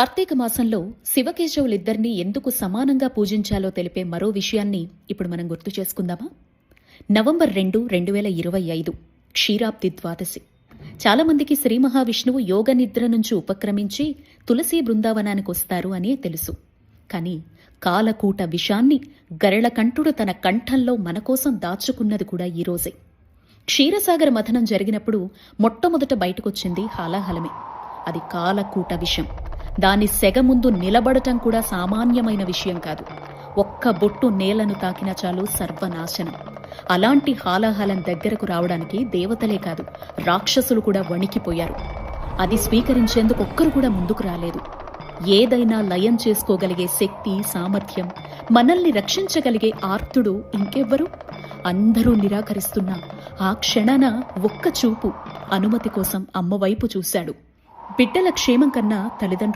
కార్తీక మాసంలో శివకేశవులిద్దరినీ ఎందుకు సమానంగా పూజించాలో తెలిపే మరో విషయాన్ని ఇప్పుడు మనం గుర్తు చేసుకుందామా? నవంబర్ రెండు రెండు వేల ఇరవై ఐదు క్షీరాబ్ది ద్వాదశి. చాలామందికి శ్రీ మహావిష్ణువు యోగ నిద్ర నుంచి ఉపక్రమించి తులసి బృందావనానికి వస్తారు అనే తెలుసు. కానీ కాలకూట విషాన్ని గరళకంఠుడు తన కంఠంలో మనకోసం దాచుకున్నది కూడా ఈ రోజే. క్షీరసాగర మథనం జరిగినప్పుడు మొట్టమొదట బయటకొచ్చింది హాలాహలమే. అది కాలకూట విషం. దాని సెగ ముందు నిలబడటం కూడా సామాన్యమైన విషయం కాదు. ఒక్క బొట్టు నేలను తాకినా చాలు సర్వనాశనం. అలాంటి హాలాహలం దగ్గరకు రావడానికి దేవతలే కాదు రాక్షసులు కూడా వణికిపోయారు. అది స్వీకరించేందుకు ఒక్కరు కూడా ముందుకు రాలేదు. ఏదైనా లయం చేసుకోగలిగే శక్తి సామర్థ్యం మనల్ని రక్షించగలిగే ఆర్తుడు ఇంకెవ్వరు? అందరూ నిరాకరిస్తున్నా ఆ క్షణాన ఒక్క చూపు అనుమతి కోసం అమ్మవైపు చూశాడు. బిడ్డల క్షేమం కన్నా తల్లిదండ్రులు